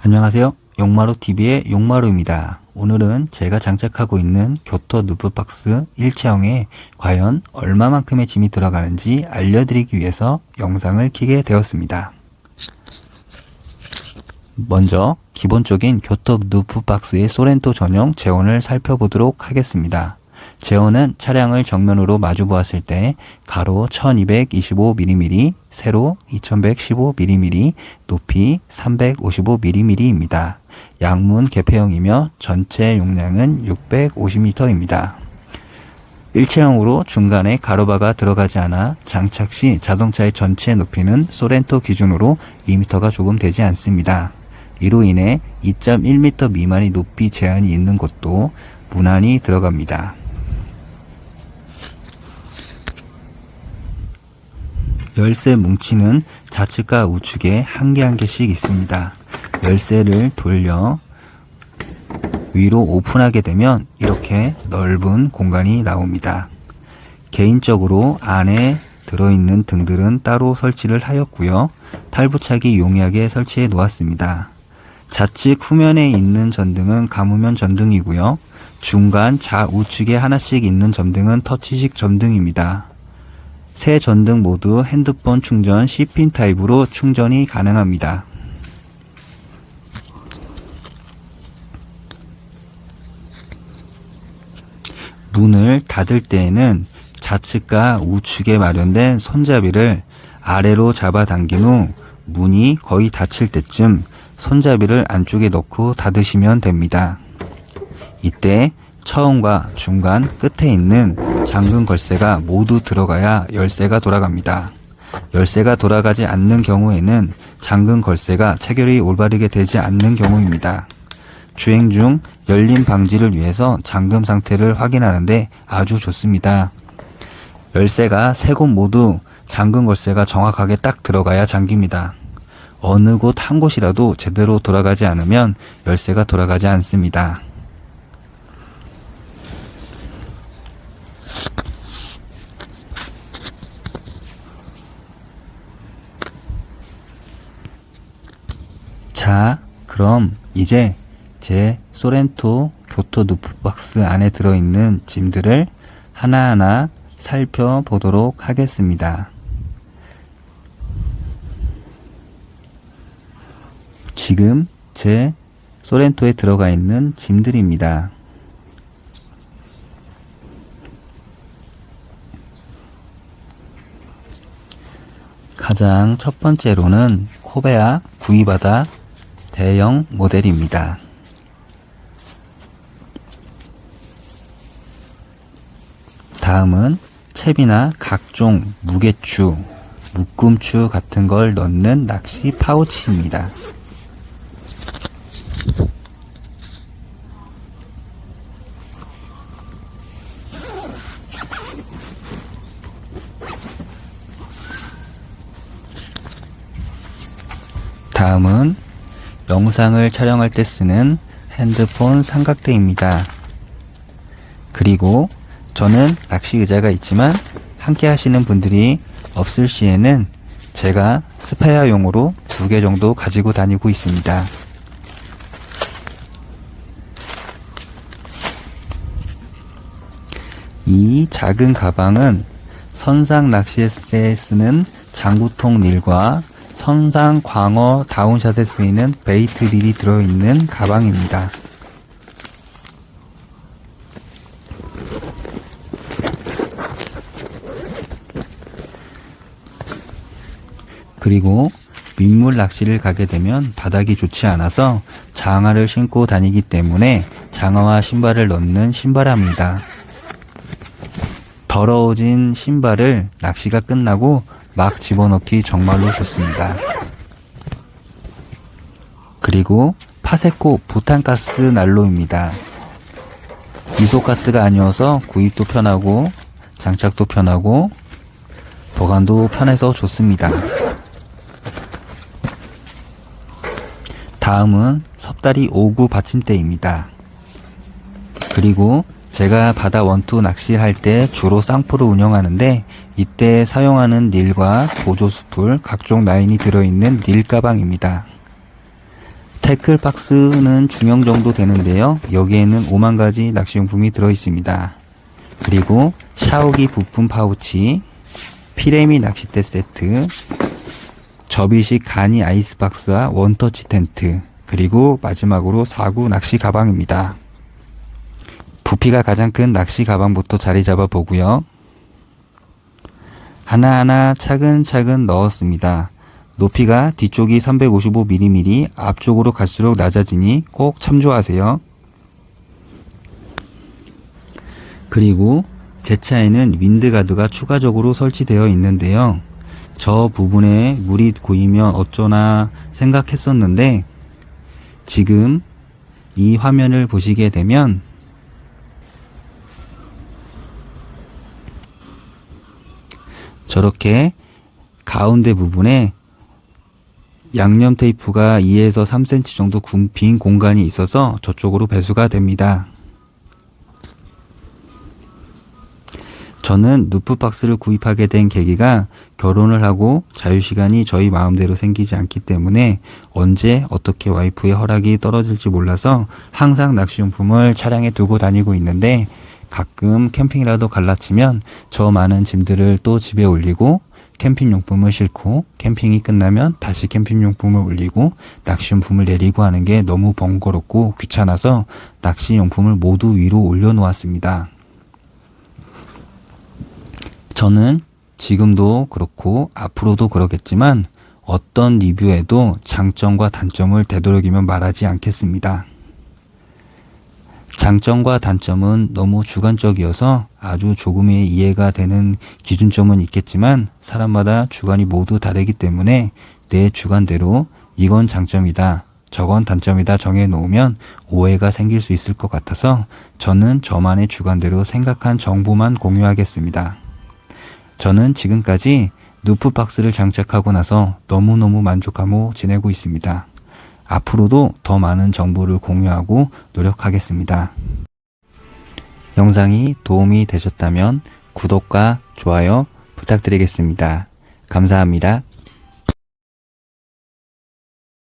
안녕하세요. 용마루TV의 용마루입니다. 오늘은 제가 장착하고 있는 교토 누브박스 일체형에 과연 얼마만큼의 짐이 들어가는지 알려드리기 위해서 영상을 켜게 되었습니다. 먼저 기본적인 교토 누브박스의 소렌토 전용 재원을 살펴보도록 하겠습니다. 재원은 차량을 정면으로 마주 보았을 때 가로 1225mm, 세로 2115mm, 높이 355mm입니다. 양문 개폐형이며 전체 용량은 650m입니다. 일체형으로 중간에 가로바가 들어가지 않아 장착 시 자동차의 전체 높이는 소렌토 기준으로 2m가 조금 되지 않습니다. 이로 인해 2.1m 미만의 높이 제한이 있는 곳도 무난히 들어갑니다. 열쇠 뭉치는 좌측과 우측에 한 개 한 개씩 있습니다. 열쇠를 돌려 위로 오픈하게 되면 이렇게 넓은 공간이 나옵니다. 개인적으로 안에 들어있는 등들은 따로 설치를 하였고요. 탈부착이 용이하게 설치해 놓았습니다. 좌측 후면에 있는 전등은 가무면 전등이고요. 중간 좌우측에 하나씩 있는 전등은 터치식 전등입니다. 새 전등 모두 핸드폰 충전 C핀 타입으로 충전이 가능합니다. 문을 닫을 때에는 좌측과 우측에 마련된 손잡이를 아래로 잡아당긴 후 문이 거의 닫힐 때쯤 손잡이를 안쪽에 넣고 닫으시면 됩니다. 이때 처음과 중간 끝에 있는 잠금 걸쇠가 모두 들어가야 열쇠가 돌아갑니다. 열쇠가 돌아가지 않는 경우에는 잠금 걸쇠가 체결이 올바르게 되지 않는 경우입니다. 주행 중 열림 방지를 위해서 잠금 상태를 확인하는데 아주 좋습니다. 열쇠가 세 곳 모두 잠금 걸쇠가 정확하게 딱 들어가야 잠깁니다. 어느 곳 한 곳이라도 제대로 돌아가지 않으면 열쇠가 돌아가지 않습니다. 자, 그럼 이제 제 소렌토 교토 누프박스 안에 들어있는 짐들을 하나하나 살펴보도록 하겠습니다. 지금 제 소렌토에 들어가 있는 짐들입니다. 가장 첫 번째로는 코베아 구이바다 대형 모델입니다. 다음은 채비나 각종 무게추, 묶음추 같은 걸 넣는 낚시 파우치입니다. 다음은 영상을 촬영할 때 쓰는 핸드폰 삼각대입니다. 그리고 저는 낚시 의자가 있지만 함께 하시는 분들이 없을 시에는 제가 스페어용으로 두 개 정도 가지고 다니고 있습니다. 이 작은 가방은 선상 낚시에 쓰는 장구통 릴과 선상 광어 다운샷에 쓰이는 베이트 릴이 들어있는 가방입니다. 그리고 민물 낚시를 가게 되면 바닥이 좋지 않아서 장화를 신고 다니기 때문에 장화와 신발을 넣는 신발합니다. 더러워진 신발을 낚시가 끝나고 막 집어넣기 정말로 좋습니다. 그리고 파세코 부탄가스 난로입니다. 이소가스가 아니어서 구입도 편하고 장착도 편하고 보관도 편해서 좋습니다. 다음은 섭다리 5구 받침대입니다. 그리고 제가 바다 원투 낚시를 할때 주로 쌍포를 운영하는데 이때 사용하는 닐과 보조 수풀, 각종 라인이 들어있는 닐 가방입니다. 태클 박스는 중형 정도 되는데요. 여기에는 5만 가지 낚시용품이 들어 있습니다. 그리고 샤워기 부품 파우치, 피레미 낚싯대 세트, 접이식 간이 아이스박스와 원터치 텐트, 그리고 마지막으로 사구 낚시 가방입니다. 부피가 가장 큰 낚시 가방부터 자리 잡아 보고요. 하나하나 차근차근 넣었습니다. 높이가 뒤쪽이 355mm, 앞쪽으로 갈수록 낮아지니 꼭 참조하세요. 그리고 제 차에는 윈드가드가 추가적으로 설치되어 있는데요. 저 부분에 물이 고이면 어쩌나 생각했었는데 지금 이 화면을 보시게 되면 저렇게 가운데 부분에 양념 테이프가 2에서 3cm 정도 군- 빈 공간이 있어서 저쪽으로 배수가 됩니다. 저는 누프박스를 구입하게 된 계기가 결혼을 하고 자유시간이 저희 마음대로 생기지 않기 때문에 언제 어떻게 와이프의 허락이 떨어질지 몰라서 항상 낚시용품을 차량에 두고 다니고 있는데 가끔 캠핑이라도 갈라치면 저 많은 짐들을 또 집에 올리고 캠핑 용품을 싣고 캠핑이 끝나면 다시 캠핑 용품을 올리고 낚시 용품을 내리고 하는 게 너무 번거롭고 귀찮아서 낚시 용품을 모두 위로 올려놓았습니다. 저는 지금도 그렇고 앞으로도 그러겠지만 어떤 리뷰에도 장점과 단점을 되도록이면 말하지 않겠습니다. 장점과 단점은 너무 주관적이어서 아주 조금의 이해가 되는 기준점은 있겠지만 사람마다 주관이 모두 다르기 때문에 내 주관대로 이건 장점이다. 저건 단점이다 정해 놓으면 오해가 생길 수 있을 것 같아서 저는 저만의 주관대로 생각한 정보만 공유하겠습니다. 저는 지금까지 누프박스를 장착하고 나서 너무너무 만족하고 지내고 있습니다. 앞으로도 더 많은 정보를 공유하고 노력하겠습니다. 영상이 도움이 되셨다면 구독과 좋아요 부탁드리겠습니다. 감사합니다.